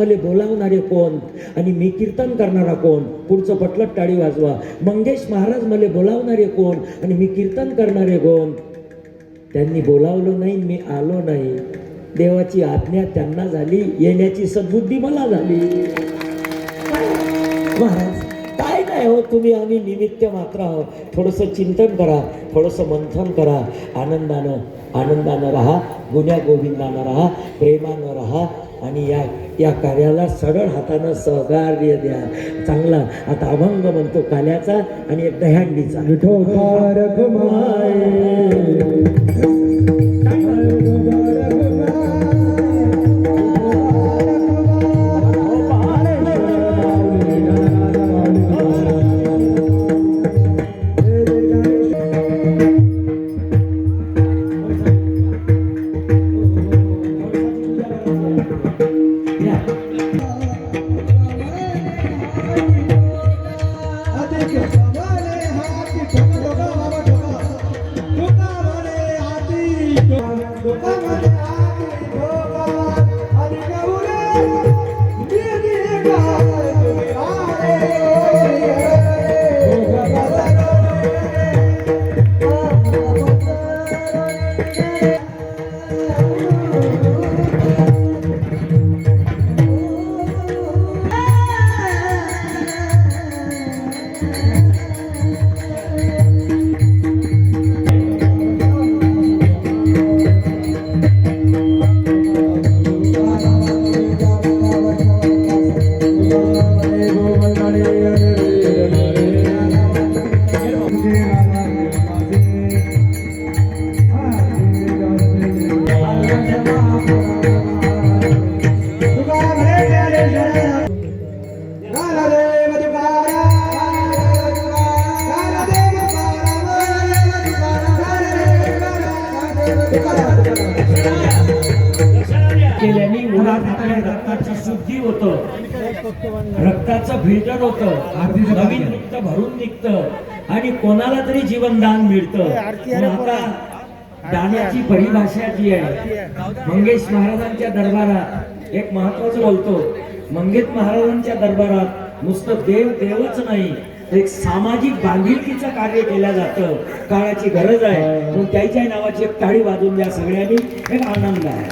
मला बोलावणारे कोण? आणि मी कीर्तन करणारा कोण? पुढचं पटलट टाळी वाजवा. मंगेश महाराज मला बोलावणारे कोण? आणि मी कीर्तन करणारे कोण? त्यांनी बोलावलं नाही मी आलो नाही. देवाची आज्ञा त्यांना झाली. येण्याची सद्बुद्धी मला झाली. महाराज काय नाही हो तुम्ही आम्ही निमित्त मात्र आहोत. थोडंसं चिंतन करा. थोडंसं मंथन करा. आनंदानं आनंदानं राहा गुन्ह्या गोविंदानं राहा प्रेमानं राहा आणि या या कार्याला सरळ हातानं सहकार्य द्या. चांगला. आता अभंग म्हणतो काल्याचा आणि एक दह्यांडीचा. विठोबारक Yeah. केल्याने मुलात आपल्या रक्ताची शुद्धी होत. रक्ताचं फिल्टर होत. नवीन रक्त भरून निघतं. आणि कोणाला तरी जीवनदान मिळतं. आता दानाची परिभाषा जी आहे मंगेश महाराजांच्या दरबारात एक महत्वाचं बोलतो. मंगेश महाराजांच्या दरबारात नुसतं देव देवच नाही. एक सामाजिक बांधिलकीचं कार्य केलं जातं. काळाची गरज आहे. म्हणून त्याच्या नावाची एक टाळी वाजून द्या सगळ्यांनी. एक आनंद आहे.